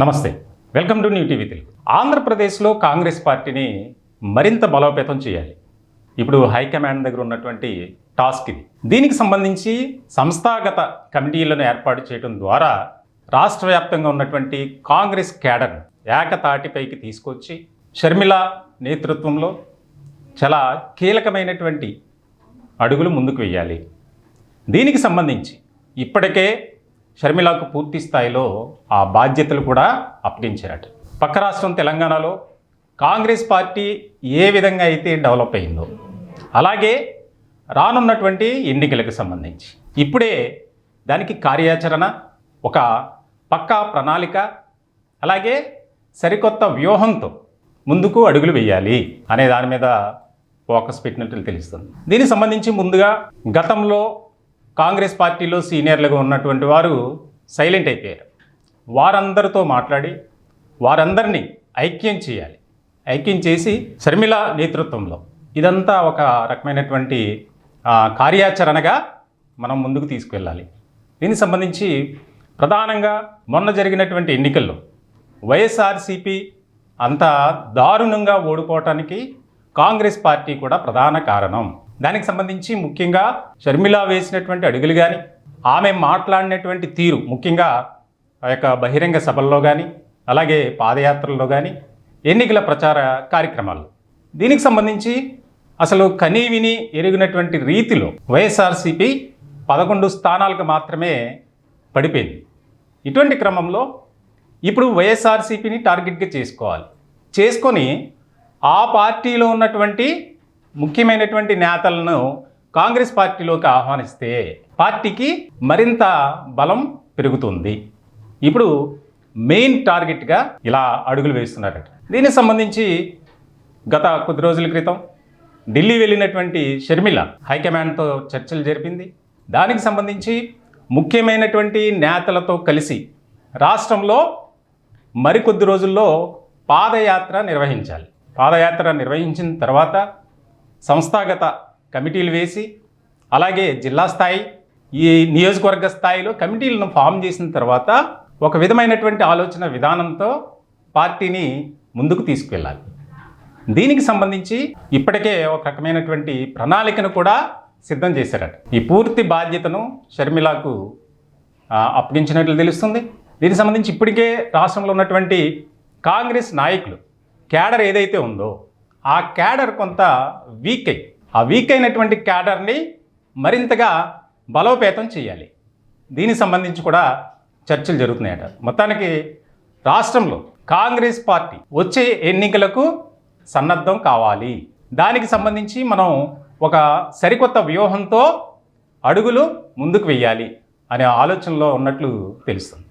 నమస్తే. Welcome to new TV Telugu. ఆంధ్రప్రదేశ్లో కాంగ్రెస్ పార్టీని మరింత బలోపేతం చేయాలి. ఇప్పుడు హైకమాండ్ దగ్గర ఉన్నటువంటి టాస్క్ ఇది. దీనికి సంబంధించి సంస్థాగత కమిటీలను ఏర్పాటు చేయడం ద్వారా రాష్ట్ర వ్యాప్తంగా ఉన్నటువంటి కాంగ్రెస్ క్యాడర్ ఏకతాటిపైకి తీసుకొచ్చి షర్మిల నేతృత్వంలో చాలా కీలకమైనటువంటి అడుగులు ముందుకు వేయాలి. దీనికి సంబంధించి ఇప్పటికే షర్మిలాకు పూర్తి స్థాయిలో ఆ బాధ్యతలు కూడా అప్పగించారట. పక్క రాష్ట్రం తెలంగాణలో కాంగ్రెస్ పార్టీ ఏ విధంగా అయితే డెవలప్ అయిందో అలాగే రానున్నటువంటి ఎన్నికలకు సంబంధించి. ఇప్పుడే దానికి కార్యాచరణ ఒక పక్కా ప్రణాళిక అలాగే సరికొత్త వ్యూహంతో ముందుకు అడుగులు వేయాలి అనే దాని మీద ఫోకస్ పెట్టినట్లు తెలుస్తుంది. దీనికి సంబంధించి ముందుగా గతంలో కాంగ్రెస్ పార్టీలో సీనియర్లుగా ఉన్నటువంటి వారు సైలెంట్ అయిపోయారు. వారందరితో మాట్లాడి వారందరినీ ఐక్యం చేయాలి. ఐక్యం చేసి శర్మిల నేతృత్వంలో ఇదంతా ఒక రకమైనటువంటి కార్యాచరణగా మనం ముందుకు తీసుకువెళ్ళాలి దీనికి సంబంధించి ప్రధానంగా మొన్న జరిగినటువంటి ఎన్నికల్లో వైఎస్ఆర్సీపీ అంత దారుణంగా ఓడిపోవటానికి కాంగ్రెస్ పార్టీ కూడా ప్రధాన కారణం. దానికి సంబంధించి ముఖ్యంగా షర్మిల వేసినటువంటి అడుగులు కానీ ఆమె మాట్లాడినటువంటి తీరు ముఖ్యంగా ఆ యొక్క బహిరంగ సభల్లో కానీ అలాగే పాదయాత్రల్లో కానీ ఎన్నికల ప్రచార కార్యక్రమాలు దీనికి సంబంధించి అసలు కనీ విని ఎరిగినటువంటి రీతిలో వైఎస్ఆర్సీపీ పదకొండు స్థానాలకు మాత్రమే పడిపోయింది. ఇటువంటి క్రమంలో ఇప్పుడు వైఎస్ఆర్సీపీని టార్గెట్గా చేసుకోవాలి. చేసుకొని ఆ పార్టీలో ఉన్నటువంటి ముఖ్యమైనటువంటి నేతలను కాంగ్రెస్ పార్టీలోకి ఆహ్వానిస్తే పార్టీకి మరింత బలం పెరుగుతుంది. ఇప్పుడు మెయిన్ టార్గెట్గా ఇలా అడుగులు వేస్తున్నారట. దీనికి సంబంధించి గత కొద్ది రోజుల క్రితం ఢిల్లీ వెళ్ళినటువంటి షర్మిల హైకమాండ్తో చర్చలు జరిపింది. దానికి సంబంధించి ముఖ్యమైనటువంటి నేతలతో కలిసి రాష్ట్రంలో మరికొద్ది రోజుల్లో పాదయాత్ర నిర్వహించాలి. పాదయాత్ర నిర్వహించిన తర్వాత సంస్థాగత కమిటీలు వేసి అలాగే జిల్లా స్థాయి ఈ నియోజకవర్గ స్థాయిలో కమిటీలను ఫామ్ చేసిన తర్వాత ఒక విధమైనటువంటి ఆలోచన విధానంతో పార్టీని ముందుకు తీసుకువెళ్ళాలి దీనికి సంబంధించి ఇప్పటికే ఒక రకమైనటువంటి ప్రణాళికను కూడా సిద్ధం చేశారట. ఈ పూర్తి బాధ్యతను షర్మిలాకు అప్పగించినట్లు తెలుస్తుంది. దీనికి సంబంధించి ఇప్పటికే రాష్ట్రంలో ఉన్నటువంటి కాంగ్రెస్ నాయకులు క్యాడర్ ఏదైతే ఉందో ఆ క్యాడర్ కొంత వీక్ అయి. ఆ వీక్ అయినటువంటి క్యాడర్ని మరింతగా బలోపేతం చేయాలి. దీనికి సంబంధించి కూడా చర్చలు జరుగుతున్నాయట. మొత్తానికి రాష్ట్రంలో కాంగ్రెస్ పార్టీ వచ్చే ఎన్నికలకు సన్నద్ధం కావాలి. దానికి సంబంధించి మనం ఒక సరికొత్త వ్యూహంతో అడుగులు ముందుకు వెయ్యాలి అనే ఆలోచనలో ఉన్నట్లు తెలుస్తుంది.